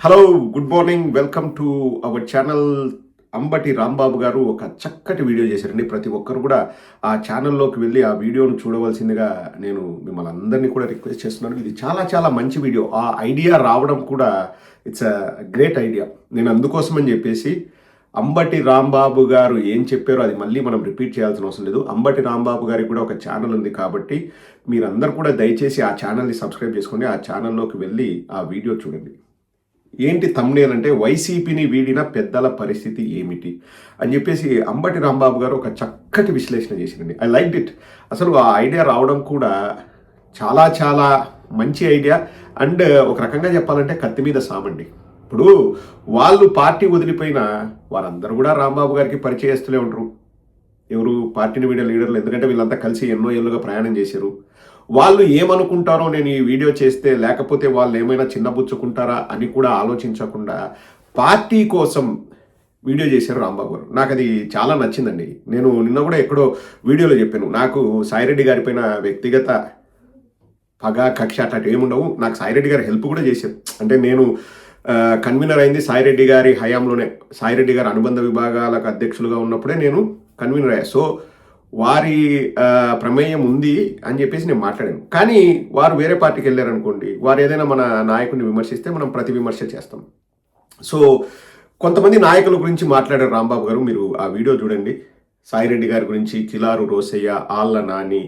Hello good morning welcome to our channel Ambati Rambabu గారు ఒక చక్కటి వీడియో చేశారండి. ప్రతి ఒక్కరు కూడా ఆ ఛానల్లోకి వెళ్ళి ఆ వీడియోను చూడవలసిందిగా నేను మిమ్మల్ని అందరినీ కూడా రిక్వెస్ట్ చేస్తున్నాను. ఇది చాలా చాలా మంచి వీడియో. ఆ ఐడియా రావడం కూడా ఇట్స్ అ గ్రేట్ ఐడియా నేను అందుకోసమని చెప్పేసి అంబటి రాంబాబు గారు ఏం చెప్పారో అది మళ్ళీ మనం రిపీట్ చేయాల్సిన అవసరం లేదు. అంబటి రాంబాబు గారికి కూడా ఒక ఛానల్ ఉంది కాబట్టి మీరందరూ కూడా దయచేసి ఆ ఛానల్ని సబ్స్క్రైబ్ చేసుకోండి ఆ ఛానల్లోకి వెళ్ళి ఆ వీడియో చూడండి. ఏంటి తమ్నేల్ అంటే వైసీపీని వీడిన పెద్దల పరిస్థితి ఏమిటి? అని చెప్పేసి అంబటి రాంబాబు గారు ఒక చక్కటి విశ్లేషణ చేసిందండి. ఐ లైక్ ఇట్ అసలు ఆ ఐడియా రావడం కూడా చాలా చాలా మంచి ఐడియా అండ్ ఒక రకంగా చెప్పాలంటే కత్తి మీద సామండి. ఇప్పుడు వాళ్ళు పార్టీ వదిలిపోయిన వారందరూ కూడా రాంబాబు గారికి పరిచయస్తులే ఉంటారు. ఎవరు పార్టీని వీడియో లీడర్లు ఎందుకంటే వీళ్ళంతా కలిసి ఎన్నో ఏళ్ళుగా ప్రయాణం చేశారు. వాళ్ళు ఏమనుకుంటారో నేను ఈ వీడియో చేస్తే లేకపోతే వాళ్ళు ఏమైనా చిన్నబుచ్చుకుంటారా అని కూడా ఆలోచించకుండా పార్టీ కోసం వీడియో చేశారు రాంబాబు గారు. నాకు అది చాలా నచ్చిందండి. నేను నిన్న కూడా ఎక్కడో వీడియోలో చెప్పాను. నాకు సాయిరెడ్డి గారిపైన వ్యక్తిగత పగ కక్ష అట్లాంటివి ఏముండవు నాకు సాయిరెడ్డి గారు హెల్ప్ కూడా చేశారు. అంటే నేను కన్వీనర్ అయింది సాయిరెడ్డి గారి హయాంలోనే. సాయిరెడ్డి గారి అనుబంధ విభాగాలకు అధ్యక్షులుగా ఉన్నప్పుడే నేను కన్వీనర్ అయ్యా. సో వారి ప్రమేయం ఉంది అని చెప్పేసి నేను మాట్లాడాను. కానీ వారు వేరే పార్టీకి వెళ్ళారనుకోండి వారు ఏదైనా మన నాయకుడిని విమర్శిస్తే మనం ప్రతి విమర్శ చేస్తాం. సో కొంతమంది నాయకుల గురించి మాట్లాడారు రాంబాబు గారు. మీరు ఆ వీడియో చూడండి. సాయిరెడ్డి గారి గురించి కిలారు రోసయ్య ఆళ్ళ నాని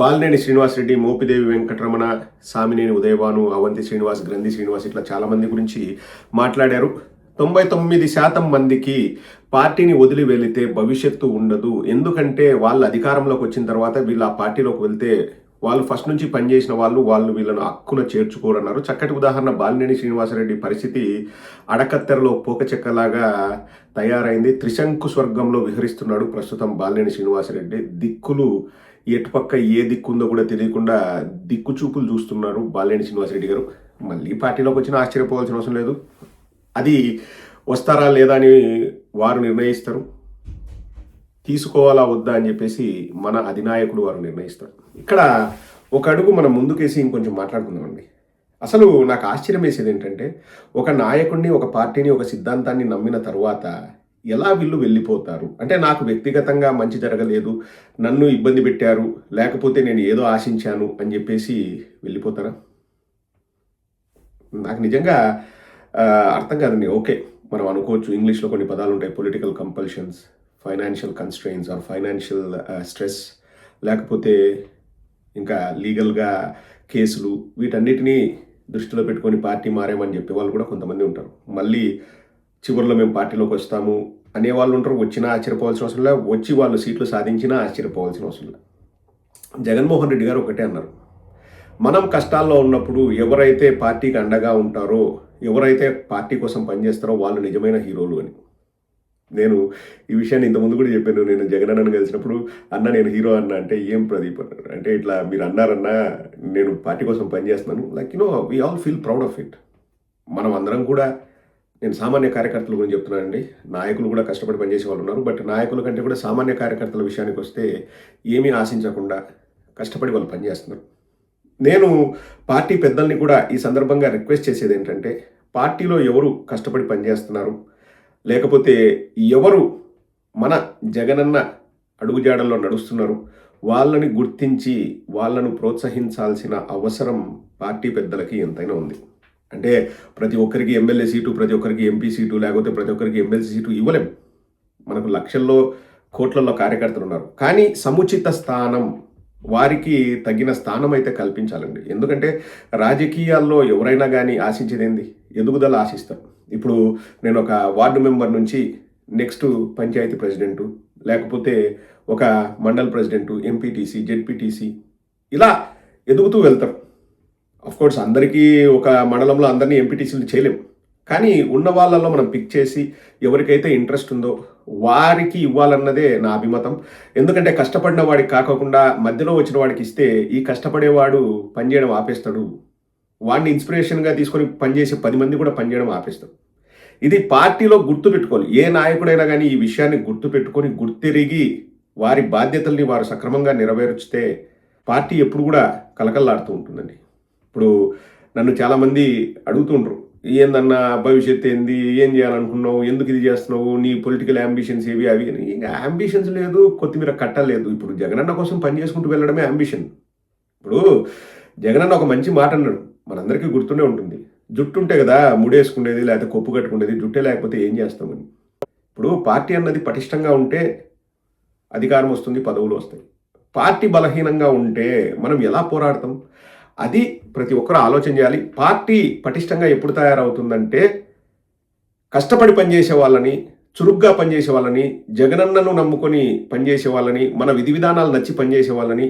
బాలినేని శ్రీనివాసరెడ్డి మోపిదేవి వెంకటరమణ సామినేని ఉదయభాను అవంతి శ్రీనివాస్ గ్రంథి శ్రీనివాస్ ఇట్లా చాలా మంది గురించి మాట్లాడారు. తొంభై తొమ్మిది శాతం మందికి పార్టీని వదిలి వెళితే భవిష్యత్తు ఉండదు. ఎందుకంటే వాళ్ళు అధికారంలోకి వచ్చిన తర్వాత వీళ్ళు ఆ పార్టీలోకి వెళ్తే వాళ్ళు ఫస్ట్ నుంచి పనిచేసిన వాళ్ళు వాళ్ళు వీళ్ళను హక్కున చేర్చుకోరన్నారు. చక్కటి ఉదాహరణ బాలినేని శ్రీనివాసరెడ్డి పరిస్థితి అడకత్తెరలో పోకచెక్కలాగా తయారైంది. త్రిశంకు స్వర్గంలో విహరిస్తున్నాడు ప్రస్తుతం బాలినేని శ్రీనివాసరెడ్డి. దిక్కులు ఎటుపక్క ఏ దిక్కుందో కూడా తెలియకుండా దిక్కు చూపులు చూస్తున్నారు బాలినేని శ్రీనివాసరెడ్డి గారు. మళ్ళీ పార్టీలోకి వచ్చిన ఆశ్చర్యపోవాల్సిన అవసరం లేదు. అది వస్తారా లేదా అని వారు నిర్ణయిస్తారు. తీసుకోవాలా వద్దా అని చెప్పేసి మన అధినాయకుడు వారు నిర్ణయిస్తారు. ఇక్కడ ఒక అడుగు మనం ముందుకేసి ఇంకొంచెం మాట్లాడుకుందామండి. అసలు నాకు ఆశ్చర్యం వేసేది ఏంటంటే ఒక నాయకుడిని ఒక పార్టీని ఒక సిద్ధాంతాన్ని నమ్మిన తర్వాత ఎలా వీళ్ళు వెళ్ళిపోతారు? అంటే నాకు వ్యక్తిగతంగా మంచి జరగలేదు నన్ను ఇబ్బంది పెట్టారు లేకపోతే నేను ఏదో ఆశించాను అని చెప్పేసి వెళ్ళిపోతారా? నాకు నిజంగా అర్థం కాదండి ఓకే మనం అనుకోవచ్చు ఇంగ్లీష్లో కొన్ని పదాలు ఉంటాయి political compulsions financial constraints or financial stress లేకపోతే ఇంకా లీగల్గా కేసులు వీటన్నిటినీ దృష్టిలో పెట్టుకొని పార్టీ మారామని చెప్పే వాళ్ళు కూడా కొంతమంది ఉంటారు. మళ్ళీ చివరిలో మేము పార్టీలోకి వస్తాము అనే వాళ్ళు ఉంటారు. వచ్చినా ఆశ్చర్యపోవాల్సిన అవసరం లేదు వచ్చి వాళ్ళు సీట్లు సాధించినా ఆశ్చర్యపోవాల్సిన అవసరం లేదు జగన్మోహన్ రెడ్డి గారు ఒకటే అన్నారు. మనం కష్టాల్లో ఉన్నప్పుడు ఎవరైతే పార్టీకి అండగా ఉంటారో ఎవరైతే పార్టీ కోసం పనిచేస్తారో వాళ్ళు నిజమైన హీరోలు అని. నేను ఈ విషయాన్ని ఇంతకుముందు కూడా చెప్పాను. నేను జగన్ అన్నను కలిసినప్పుడు అన్న నేను హీరో అన్న అంటే ఏం ప్రదీప్ అన్నారు అంటే ఇట్లా మీరు అన్నారన్నా నేను పార్టీ కోసం పనిచేస్తున్నాను. Like you know we all feel proud of it. మనం అందరం కూడా నేను సామాన్య కార్యకర్తల గురించి చెప్తున్నానండి. నాయకులు కూడా కష్టపడి పనిచేసే వాళ్ళు ఉన్నారు. బట్ నాయకుల కంటే కూడా సామాన్య కార్యకర్తల విషయానికి వస్తే ఏమీ ఆశించకుండా కష్టపడి వాళ్ళు పనిచేస్తున్నారు. నేను పార్టీ పెద్దల్ని కూడా ఈ సందర్భంగా రిక్వెస్ట్ చేసేది ఏంటంటే పార్టీలో ఎవరు కష్టపడి పనిచేస్తున్నారు? లేకపోతే ఎవరు మన జగనన్న అడుగుజాడల్లో నడుస్తున్నారు? వాళ్ళని గుర్తించి వాళ్ళను ప్రోత్సహించాల్సిన అవసరం పార్టీ పెద్దలకి ఎంతైనా ఉంది. అంటే ప్రతి ఒక్కరికి ఎమ్మెల్యే సీటు ప్రతి ఒక్కరికి ఎంపీ సీటు లేకపోతే ప్రతి ఒక్కరికి ఎమ్మెల్సీ సీటు ఇవ్వలేం. మనకు లక్షల్లో కోట్లలో కార్యకర్తలు ఉన్నారు. కానీ సముచిత స్థానం వారికి తగిన స్థానం అయితే కల్పించాలండి. ఎందుకంటే రాజకీయాల్లో ఎవరైనా కానీ ఆశించేది ఏంది ఎదుగుదల ఆశిస్తారు ఇప్పుడు నేను ఒక వార్డు మెంబర్ నుంచి నెక్స్ట్ పంచాయతీ ప్రెసిడెంటు లేకపోతే ఒక మండల్ ప్రెసిడెంటు ఎంపీటీసీ జెడ్పీటీసీ ఇలా ఎదుగుతూ వెళ్తారు కోర్స్ అందరికీ ఒక మండలంలో అందరినీ ఎంపీటీసీలు చేయలేం. కానీ ఉన్న వాళ్ళల్లో మనం పిక్ చేసి ఎవరికైతే ఇంట్రెస్ట్ ఉందో వారికి ఇవ్వాలన్నదే నా అభిమతం. ఎందుకంటే కష్టపడిన వాడికి కాకుండా మధ్యలో వచ్చిన వాడికి ఇస్తే ఈ కష్టపడేవాడు పనిచేయడం ఆపేస్తాడు. వాడిని ఇన్స్పిరేషన్గా తీసుకొని పనిచేసే పది మంది కూడా పనిచేయడం ఆపేస్తాడు. ఇది పార్టీలో గుర్తు పెట్టుకోవాలి. ఏ నాయకుడైనా కానీ ఈ విషయాన్ని గుర్తు పెట్టుకొని గుర్తెరిగి వారి బాధ్యతల్ని వారు సక్రమంగా నెరవేర్చితే పార్టీ ఎప్పుడు కూడా కలకల్లాడుతూ ఉంటుందండి. ఇప్పుడు నన్ను చాలామంది అడుగుతుండ్రు. ఏందన్నా భవిష్యత్తు ఏంది? ఏం చేయాలనుకున్నావు? ఎందుకు ఇది చేస్తున్నావు? నీ పొలిటికల్ అంబిషన్స్ ఏవి? అవి అని. ఇంకా అంబిషన్స్ లేదు కొత్తిమీర కట్టలేదు. ఇప్పుడు జగనన్న కోసం పని చేసుకుంటూ వెళ్ళడమే అంబిషన్ ఇప్పుడు జగనన్న ఒక మంచి మాట అన్నాడు. మనందరికీ గుర్తుండే ఉంటుంది. జుట్టు ఉంటే కదా ముడేసుకునేది లేకపోతే కొప్పు కట్టుకునేది జుట్టే లేకపోతే ఏం చేస్తామని ఇప్పుడు పార్టీ అన్నది పటిష్టంగా ఉంటే అధికారం వస్తుంది పదవులు వస్తాయి. పార్టీ బలహీనంగా ఉంటే మనం ఎలా పోరాడతాం? అది ప్రతి ఒక్కరూ ఆలోచన చేయాలి. పార్టీ పటిష్టంగా ఎప్పుడు తయారవుతుందంటే కష్టపడి పనిచేసే వాళ్ళని చురుగ్గా పనిచేసే వాళ్ళని జగనన్నను నమ్ముకొని పనిచేసే వాళ్ళని మన విధి విధానాలు నచ్చి పనిచేసే వాళ్ళని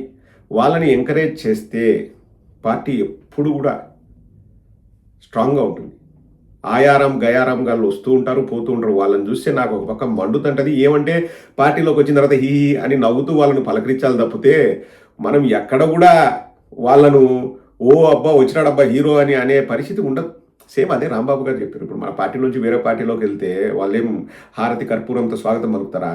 వాళ్ళని ఎంకరేజ్ చేస్తే పార్టీ ఎప్పుడు కూడా స్ట్రాంగ్గా ఉంటుంది. ఆయారం గయారం గాళ్ళు వస్తూ ఉంటారు పోతూ ఉంటారు. వాళ్ళని చూస్తే నాకు ఒక పక్క మండుతుంటది. ఏమంటే పార్టీలోకి వచ్చిన తర్వాత హీ హీ అని నవ్వుతూ వాళ్ళని పలకరించాలి తప్పితే మనం ఎక్కడ కూడా వాళ్ళను ఓ అబ్బా వచ్చినాడబ్బా హీరో అని అనే పరిస్థితి ఉండదు. సేమ్ అదే రాంబాబు గారు చెప్పారు. ఇప్పుడు మన పార్టీ నుంచి వేరే పార్టీలోకి వెళ్తే వాళ్ళేం హారతి కర్పూరంతో స్వాగతం పలుకుతారా?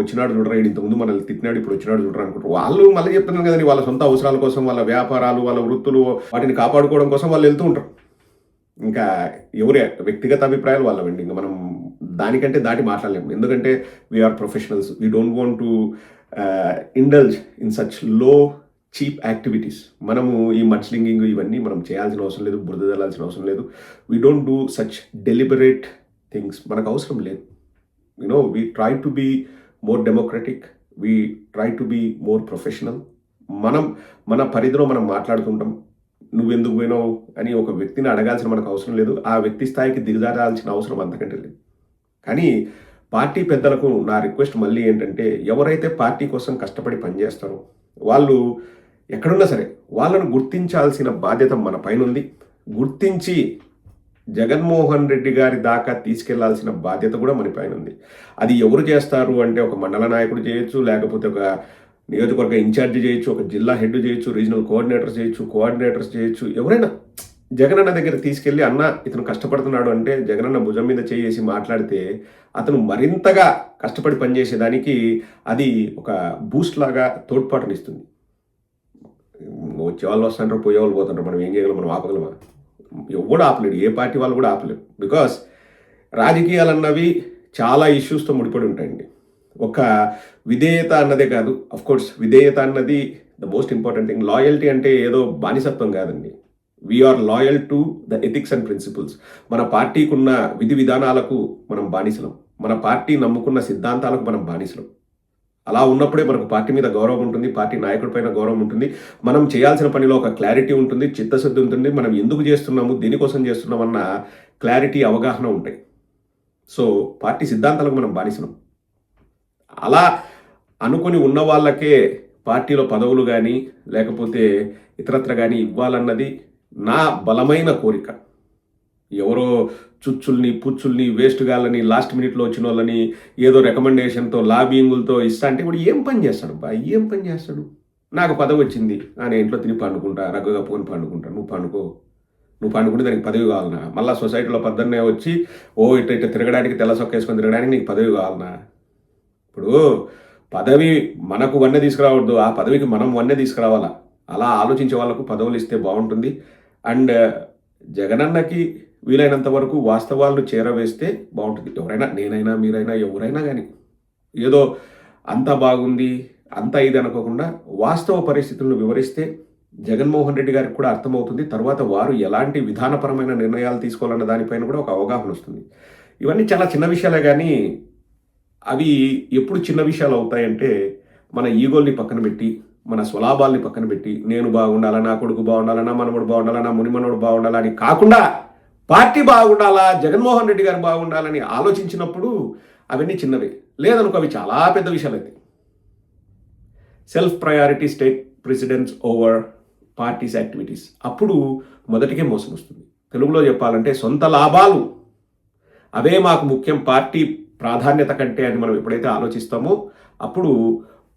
వచ్చినాడు చూడరా ఇంత ముందు మనల్ని తిట్టినాడు ఇప్పుడు వచ్చినాడు చూడరా అనుకుంటారు. వాళ్ళు మళ్ళీ చెప్తున్నారు కదండి వాళ్ళ సొంత అవసరాల కోసం వాళ్ళ వ్యాపారాలు వాళ్ళ వృత్తులు వాటిని కాపాడుకోవడం కోసం వాళ్ళు వెళ్తూ ఉంటారు. ఇంకా ఎవరి వ్యక్తిగత అభిప్రాయాలు వాళ్ళవండి. ఇంకా మనం దానికంటే దాటి మాట్లాడలేము. ఎందుకంటే we are professionals we don't want to indulge in సచ్లో cheap activities మనము ఈ మడ్స్లింగింగ్ ఇవన్నీ మనం చేయాల్సిన అవసరం లేదు బురద జల్లాల్సిన అవసరం లేదు. We don't do such deliberate things మనకు అవసరం లేదు. You know we try to be more democratic we try to be more professional మనం మన పరిధిలో మనం మాట్లాడుతుంటాం నువ్వెందుకు పోయినావు అని ఒక వ్యక్తిని అడగాల్సిన మనకు అవసరం లేదు. ఆ వ్యక్తి స్థాయికి దిగజారాల్సిన అవసరం అంతకంటే లేదు. కానీ పార్టీ పెద్దలకు నా రిక్వెస్ట్ మళ్ళీ ఏంటంటే ఎవరైతే పార్టీ కోసం కష్టపడి పనిచేస్తారో వాళ్ళు ఎక్కడున్నా సరే వాళ్ళను గుర్తించాల్సిన బాధ్యత మన పైన ఉంది గుర్తించి జగన్మోహన్ రెడ్డి గారి దాకా తీసుకెళ్ళాల్సిన బాధ్యత కూడా మన పైన ఉంది అది ఎవరు చేస్తారు అంటే ఒక మండల నాయకుడు చేయొచ్చు లేకపోతే ఒక నియోజకవర్గ ఇన్ఛార్జ్ చేయొచ్చు ఒక జిల్లా హెడ్ చేయొచ్చు రీజనల్ కోఆర్డినేటర్స్ చేయొచ్చు కోఆర్డినేటర్స్ చేయొచ్చు. ఎవరైనా జగనన్న దగ్గర తీసుకెళ్ళి అన్న ఇతను కష్టపడుతున్నాడు అంటే జగనన్న భుజం మీద చేసి మాట్లాడితే అతను మరింతగా కష్టపడి పనిచేసేదానికి అది ఒక బూస్ట్ లాగా తోడ్పాటునిస్తుంది. వచ్చే వాళ్ళు వస్తుంటారు పోయే వాళ్ళు పోతుంటారు. మనం ఏం చేయగలం? మనం ఆపగలమా? ఎవడు ఆపలేడు. ఏ పార్టీ వాళ్ళు కూడా ఆపలేరు. బికాస్ రాజకీయాలు అన్నవి చాలా ఇష్యూస్తో ముడిపడి ఉంటాయండి. ఒక విధేయత అన్నదే కాదు. అఫ్ కోర్స్ విధేయత అన్నది the most important thing loyalty అంటే ఏదో బానిసత్వం కాదండి. We are loyal to the ethics and principles మన పార్టీకున్న విధి విధానాలకు మనం బానిసలం. మన పార్టీ నమ్ముకున్న సిద్ధాంతాలకు మనం బానిసలం. అలా ఉన్నప్పుడే మనకు పార్టీ మీద గౌరవం ఉంటుంది పార్టీ నాయకుడి పైన గౌరవం ఉంటుంది. మనం చేయాల్సిన పనిలో ఒక క్లారిటీ ఉంటుంది చిత్తశుద్ధి ఉంటుంది. మనం ఎందుకు చేస్తున్నాము దేనికోసం చేస్తున్నామన్న క్లారిటీ అవగాహన ఉంటాయి. సో పార్టీ సిద్ధాంతాలకు మనం బానిసనం అలా అనుకుని ఉన్న వాళ్ళకే పార్టీలో పదవులు కానీ లేకపోతే ఇతరత్ర కానీ ఇవ్వాలన్నది నా బలమైన కోరిక. ఎవరో చుచ్చుల్ని పుచ్చుల్ని వేస్ట్ గాళ్ళని లాస్ట్ మినిట్లో వచ్చిన వాళ్ళని ఏదో రికమెండేషన్తో లాబింగులతో ఇస్తా అంటే ఇప్పుడు ఏం పని చేస్తాడు బా? ఏం పని చేస్తాడు? నాకు పదవి వచ్చింది. ఆ నేను ఇంట్లో తిని పండుకుంటా రగ్గుగా పోని పండుకుంటా. నువ్వు పండుకో. నువ్వు పండుకుంటే దానికి పదవి కావాలనా మళ్ళీ సొసైటీలో పొద్దున్నే వచ్చి ఓ ఇట్ట ఇట్ట తిరగడానికి తెల్ల సొక్క వేసుకొని తిరగడానికి నీకు పదవి కావాలనా ఇప్పుడు పదవి మనకు వన్నె తీసుకురావద్దు. ఆ పదవికి మనం వన్నె తీసుకురావాలా? అలా ఆలోచించే వాళ్ళకు పదవులు ఇస్తే బాగుంటుంది. అండ్ జగనన్నకి వీలైనంత వరకు వాస్తవాలను చేరవేస్తే బాగుంటుంది. ఎవరైనా నేనైనా మీరైనా ఎవరైనా కానీ ఏదో అంతా బాగుంది అంతా ఇది అనుకోకుండా వాస్తవ పరిస్థితులను వివరిస్తే జగన్మోహన్ రెడ్డి గారికి కూడా అర్థమవుతుంది. తర్వాత వారు ఎలాంటి విధానపరమైన నిర్ణయాలు తీసుకోవాలన్న దానిపైన కూడా ఒక అవగాహన వస్తుంది. ఇవన్నీ చాలా చిన్న విషయాలే కానీ అవి ఎప్పుడు చిన్న విషయాలు అవుతాయంటే మన ఈగోల్ని పక్కన పెట్టి మన స్వలాభాల్ని పక్కన పెట్టి నేను బాగుండాలా నా కొడుకు బాగుండాలా నా మనవడు బాగుండాలా నా మునిమనోడు బాగుండాలా అని కాకుండా పార్టీ బాగుండాలా? జగన్మోహన్ రెడ్డి గారు బాగుండాలని ఆలోచించినప్పుడు అవన్నీ చిన్నవి. లేదనుకో అవి చాలా పెద్ద విషయాలు అయితే self priority state precedence over parties activities అప్పుడు మొదటికే మోసం వస్తుంది. తెలుగులో చెప్పాలంటే సొంత లాభాలు. అవే మాకు ముఖ్యం పార్టీ ప్రాధాన్యత కంటే అని మనం ఎప్పుడైతే ఆలోచిస్తామో అప్పుడు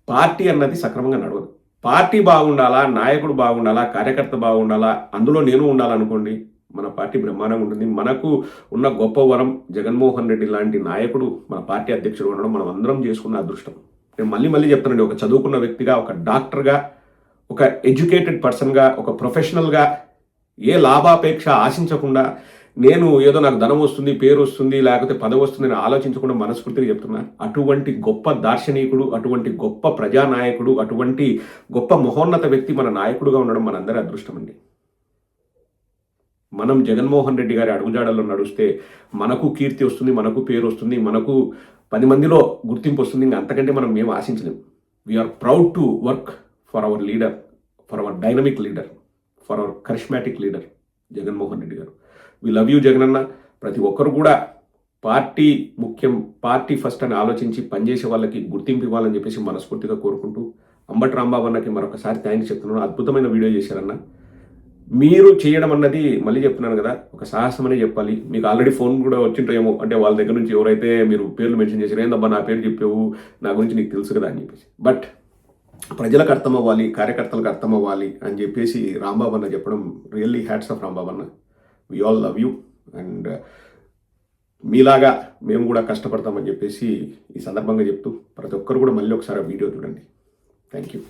పార్టీ అన్నది సక్రమంగా నడవదు. పార్టీ బాగుండాలా? నాయకుడు బాగుండాలా? కార్యకర్త బాగుండాలా? అందులో నేను ఉండాలనుకోండి మన పార్టీ బ్రహ్మాండంగా ఉంటుంది. మనకు ఉన్న గొప్ప వరం జగన్మోహన్ రెడ్డి లాంటి నాయకుడు మన పార్టీ అధ్యక్షుడు ఉండడం మనం అందరం చేసుకున్న అదృష్టం. నేను మళ్ళీ మళ్ళీ చెప్తానండి ఒక చదువుకున్న వ్యక్తిగా ఒక డాక్టర్గా ఒక ఎడ్యుకేటెడ్ పర్సన్గా ఒక ప్రొఫెషనల్గా ఏ లాభాపేక్ష ఆశించకుండా నేను ఏదో నాకు ధనం వస్తుంది పేరు వస్తుంది లేకపోతే పదవి వస్తుంది అని ఆలోచించకుండా మనస్ఫూర్తిగా చెప్తున్నా అటువంటి గొప్ప దార్శనికుడు అటువంటి గొప్ప ప్రజానాయకుడు అటువంటి గొప్ప మహోన్నత వ్యక్తి మన నాయకుడుగా ఉండడం మనందరి అదృష్టం అండి. మనం జగన్మోహన్ రెడ్డి గారి అడుగుజాడల్లో నడుస్తే మనకు కీర్తి వస్తుంది మనకు పేరు వస్తుంది మనకు పది మందిలో గుర్తింపు వస్తుంది. ఇంకా అంతకంటే మనం మేము ఆశించలేం. We are proud to work for our leader for our dynamic leader for our charismatic leader Jaganmohan Reddy గారు. వి లవ్ యూ జగన్ అన్న ప్రతి ఒక్కరు కూడా పార్టీ ముఖ్యం పార్టీ ఫస్ట్ అని ఆలోచించి పనిచేసే వాళ్ళకి గుర్తింపు ఇవ్వాలని చెప్పేసి మనస్ఫూర్తిగా కోరుకుంటూ అంబటి రాంబాబు అన్నకి మరొకసారి థ్యాంక్స్ చెప్తున్నాను. అద్భుతమైన వీడియో చేశారన్న. మీరు చేయడం అన్నది మళ్ళీ చెప్తున్నాను కదా ఒక సాహసం అనే చెప్పాలి. మీకు ఆల్రెడీ ఫోన్ కూడా వచ్చింటాయేమో అంటే వాళ్ళ దగ్గర నుంచి ఎవరైతే మీరు పేర్లు మెన్షన్ చేశారు ఏందబ్బా నా పేరు చెప్పావు నా గురించి నీకు తెలుసు కదా అని చెప్పేసి. బట్ ప్రజలకు అర్థం అవ్వాలి కార్యకర్తలకు అర్థం అవ్వాలి అని చెప్పేసి రాంబాబు అన్న చెప్పడం రియల్లీ హ్యాట్స్ ఆఫ్ రాంబాబు అన్న we all love you and మీలాగా మేము కూడా కష్టపడతామని చెప్పేసి ఈ సందర్భంగా చెప్తూ ప్రతి ఒక్కరు కూడా మళ్ళీ ఒకసారి వీడియో చూడండి. Thank you